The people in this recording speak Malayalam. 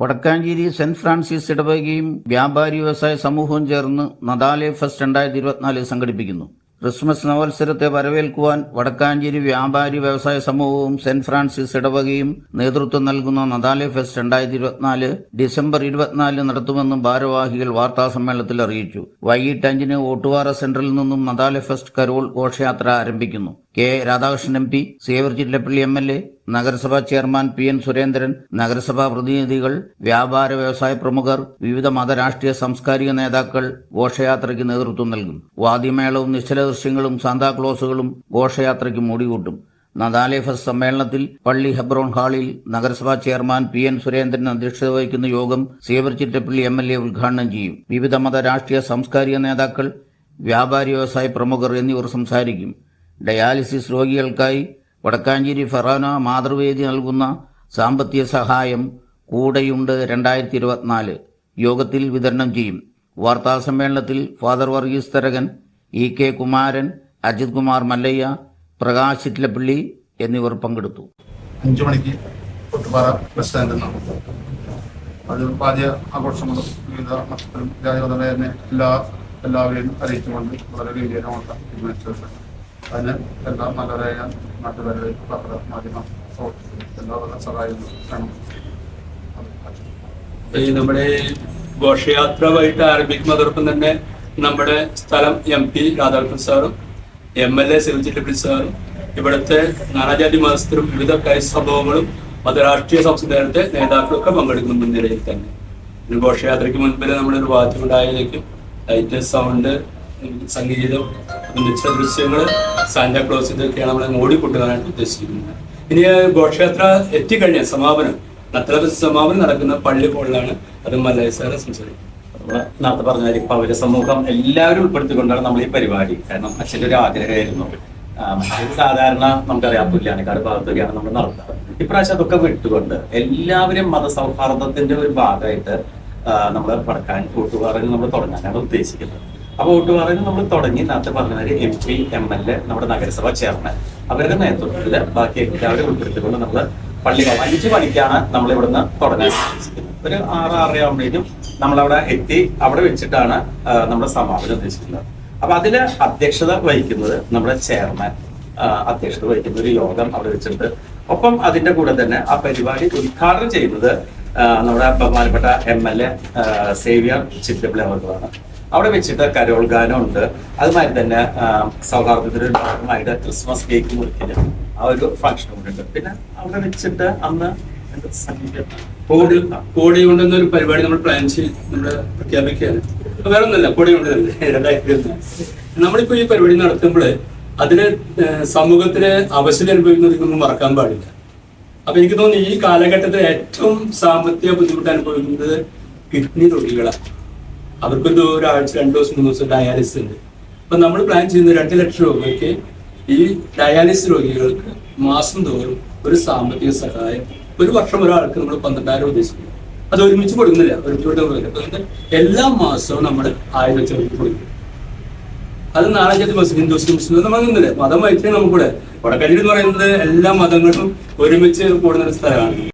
വടക്കാഞ്ചേരി സെന്റ് ഫ്രാൻസിസ് ഇടവകയും വ്യാപാരി വ്യവസായ സമൂഹവും ചേർന്ന് നദാലെ ഫെസ്റ്റ് രണ്ടായിരത്തി ഇരുപത്തിനാല് സംഘടിപ്പിക്കുന്നു. ക്രിസ്മസ് നവത്സരത്തെ വരവേൽക്കുവാൻ വടക്കാഞ്ചേരി വ്യാപാരി വ്യവസായ സമൂഹവും സെന്റ് ഫ്രാൻസിസ് ഇടവകയും നേതൃത്വം നൽകുന്ന നദാലെ ഫെസ്റ്റ് രണ്ടായിരത്തി ഇരുപത്തിനാല് ഡിസംബർ ഇരുപത്തിനാലിന് നടത്തുമെന്നും ഭാരവാഹികൾ വാർത്താസമ്മേളനത്തിൽ അറിയിച്ചു. വൈകിട്ട് അഞ്ചിന് ഓട്ടുവാറ സെന്ററിൽ നിന്നും നദാലെ ഫെസ്റ്റ് കരോൾ ഘോഷയാത്ര ആരംഭിക്കുന്നു. K Radhakrishnan M P Xavier Chittilappally M L A നഗരസഭാ ചെയർമാൻ പി എൻ സുരേന്ദ്രൻ നഗരസഭാ പ്രതിനിധികൾ വ്യാപാര വ്യവസായ പ്രമുഖർ വിവിധ മതരാഷ്ട്രീയ സാംസ്കാരിക നേതാക്കൾ ഘോഷയാത്രയ്ക്ക് നേതൃത്വം നൽകും. വാദ്യമേളവും നിശ്ചല ദൃശ്യങ്ങളും സാന്താക്ലോസുകളും ഘോഷയാത്രയ്ക്ക് മൂടികൂട്ടും. നദാലേഫസ് സമ്മേളനത്തിൽ പള്ളി ഹെബ്രോൺ ഹാളിൽ നഗരസഭാ ചെയർമാൻ പി എൻ സുരേന്ദ്രൻ അധ്യക്ഷത വഹിക്കുന്ന യോഗം Xavier Chittappally M L A ഉദ്ഘാടനം ചെയ്യും. വിവിധ മത രാഷ്ട്രീയ സാംസ്കാരിക നേതാക്കൾ വ്യാപാരി വ്യവസായ പ്രമുഖർ എന്നിവർ സംസാരിക്കും. ഡയാലിസിസ് രോഗികൾക്കായി വടക്കാഞ്ചേരി ഫെറാന മാതൃവേദി നൽകുന്ന സാമ്പത്തിക സഹായം കൂടെയുണ്ട് രണ്ടായിരത്തി ഇരുപത്തിനാല് യോഗത്തിൽ വിതരണം ചെയ്യും. വാർത്താസമ്മേളനത്തിൽ father Varghese Tharakan E K Kumaran Ajith Kumar Mallaiah Prakash Chittilappally എന്നിവർ പങ്കെടുത്തു. അഞ്ചു മണിക്ക് കൊട്ടുപാറ ബസ് സ്റ്റാൻഡിൽ നിന്നാണ്. അത് പാചക ആഘോഷങ്ങളും വിവിധ ജാതിമതമേ തന്നെ എല്ലാ എല്ലാവരെയും അറിയിച്ചുകൊണ്ട് വളരെ ഗംഭീരമായിട്ട് തീരുമാനിച്ചിട്ടുണ്ട് അതിന് എല്ലാം നല്ലവരായ നാട്ടുകാരുടെ പത്ര മാധ്യമ എല്ലാവരുടെ സഹായങ്ങളും വേണം. നമ്മുടെ ഘോഷയാത്ര വൈകിട്ട് ആരംഭിക്കുന്നതോടൊപ്പം തന്നെ നമ്മുടെ സ്ഥലം എം പി രാധാകൃഷ്ണൻ സാറും M L A Xavier Chittappally സാറും ഇവിടുത്തെ നാനാജാതി മതസ്ഥരും വിവിധ സംഭവങ്ങളും മതരാഷ്ട്രീയ സംസ്കാരത്തെ നേതാക്കളൊക്കെ പങ്കെടുക്കുന്ന മുൻനിരയിൽ തന്നെ. ഒരു ഘോഷയാത്രയ്ക്ക് മുൻപിൽ നമ്മളൊരു വാദ്യമുണ്ടായതിലേക്കും ലൈറ്റ് സൗണ്ട് സംഗീതം നിശ്ചയ ദൃശ്യങ്ങൾ സാന്റാക്ലോസ് ഇതൊക്കെയാണ് നമ്മൾ ഓടിക്കൊണ്ടുവരാനായിട്ട് ഉദ്ദേശിക്കുന്നത് ഇനി ഘോഷയാത്ര എത്തിക്കഴിഞ്ഞ സമാപനം നത്തല സമാപനം നടക്കുന്ന പള്ളി ഹോളിലാണ് അത് മല്ലയ സാറ് സംസാരിക്കും നമ്മൾ നേരത്തെ പറഞ്ഞ പൗര സമൂഹം എല്ലാവരും ഉൾപ്പെടുത്തിക്കൊണ്ടാണ് നമ്മൾ ഈ പരിപാടി. കാരണം അച്ഛന്റെ ഒരു ആഗ്രഹമായിരുന്നു. സാധാരണ നമുക്കറിയാം പുല്ലാനക്കാട് ഭാഗത്തൊക്കെയാണ് നമ്മൾ നടത്തുന്നത് ഇപ്രാവശ്യം അതൊക്കെ വിട്ടുകൊണ്ട് എല്ലാവരും മതസൗഹാർദ്ദത്തിന്റെ ഒരു ഭാഗമായിട്ട് നമ്മൾ പടക്കാൻ കൂട്ടുകാരെ നമ്മൾ തുടങ്ങാനാണ് ഉദ്ദേശിക്കുന്നത്. അപ്പൊ പറയുന്നത് നമ്മൾ തുടങ്ങി. നേരത്തെ പറഞ്ഞ മാതിരി M P M L A നമ്മുടെ നഗരസഭ ചെയർമാൻ. അവരുടെ നേതൃത്വത്തിൽ ബാക്കി എല്ലാവരും ഉൾപ്പെടുത്തിക്കൊണ്ട് നമ്മൾ പള്ളി അഞ്ച് മണിക്കാണ് നമ്മൾ ഇവിടുന്ന് തുടങ്ങാൻ ഒരു ആറ് ആറര ആകുമ്പോഴേക്കും നമ്മളവിടെ എത്തി അവിടെ വെച്ചിട്ടാണ് നമ്മുടെ സമാപനം ഉദ്ദേശിക്കുന്നത്. അപ്പൊ അതിൽ അധ്യക്ഷത വഹിക്കുന്നത് നമ്മുടെ ചെയർമാൻ. അധ്യക്ഷത വഹിക്കുന്ന ഒരു യോഗം അവിടെ വെച്ചിട്ടുണ്ട്. ഒപ്പം അതിന്റെ കൂടെ തന്നെ ആ പരിപാടി ഉദ്ഘാടനം ചെയ്യുന്നത് നമ്മുടെ ബഹുമാനപ്പെട്ട M L A Xavier Chittappilly അവർക്കാണ് അവിടെ വെച്ചിട്ട് കരോൾ ഗാനം ഉണ്ട് അതുമാതിരി തന്നെ ഒരു ഭാഗമായിട്ട് ക്രിസ്മസ് കേക്ക് മുറിക്കൽ ആ ഒരു ഫംഗ്ഷൻ കൂടെ ഉണ്ട്. പിന്നെ അവിടെ വെച്ചിട്ട് അന്ന് കോടി കോടി കൊണ്ടുവന്ന ഒരു പരിപാടി നമ്മൾ പ്ലാൻ ചെയ്ത് നമ്മുടെ പ്രഖ്യാപിക്കുകയാണ്. വേറെ ഒന്നല്ല കോടി കൊണ്ട് രണ്ടായിരത്തി നമ്മളിപ്പോ ഈ പരിപാടി നടത്തുമ്പോൾ അതിന് സമൂഹത്തിലെ അവശത അനുഭവിക്കുന്നതൊന്നും മറക്കാൻ പാടില്ല. അപ്പൊ എനിക്ക് തോന്നുന്നു ഈ കാലഘട്ടത്തിൽ ഏറ്റവും സാമ്പത്തിക ബുദ്ധിമുട്ട് അനുഭവിക്കുന്നത് കിഡ്നി രോഗികളാണ് അവർക്കൊരു ഒരാഴ്ച രണ്ട് ദിവസം മൂന്ന് ദിവസം ഡയാലിസിസ് ഉണ്ട്. അപ്പൊ നമ്മൾ പ്ലാൻ ചെയ്യുന്ന രണ്ട് ലക്ഷം രൂപയ്ക്ക് ഈ ഡയാലിസിസ് രോഗികൾക്ക് മാസം തോറും ഒരു സാമ്പത്തിക സഹായം ഒരു വർഷം ഒരാൾക്ക് നമ്മൾ പന്ത്രണ്ടായിരം ഉദ്ദേശിക്കുന്നു. അത് ഒരുമിച്ച് കൊടുക്കുന്നില്ല. ഒരുമിച്ച് കൊടുക്കുന്നില്ല. എല്ലാ മാസവും നമ്മൾ ആയിരം വെച്ച് കൊടുക്കും. അത് നാലാഞ്ചാതി മാസം ഹിന്ദുസ് മുസ്ലിം നമ്മളൊന്നുമില്ല മതം വഹിച്ചാൽ നമുക്കൂടെ വടക്കരി എന്ന് പറയുന്നത് എല്ലാ മതങ്ങളും ഒരുമിച്ച് കൂടുന്ന ഒരു സ്ഥലമാണ്.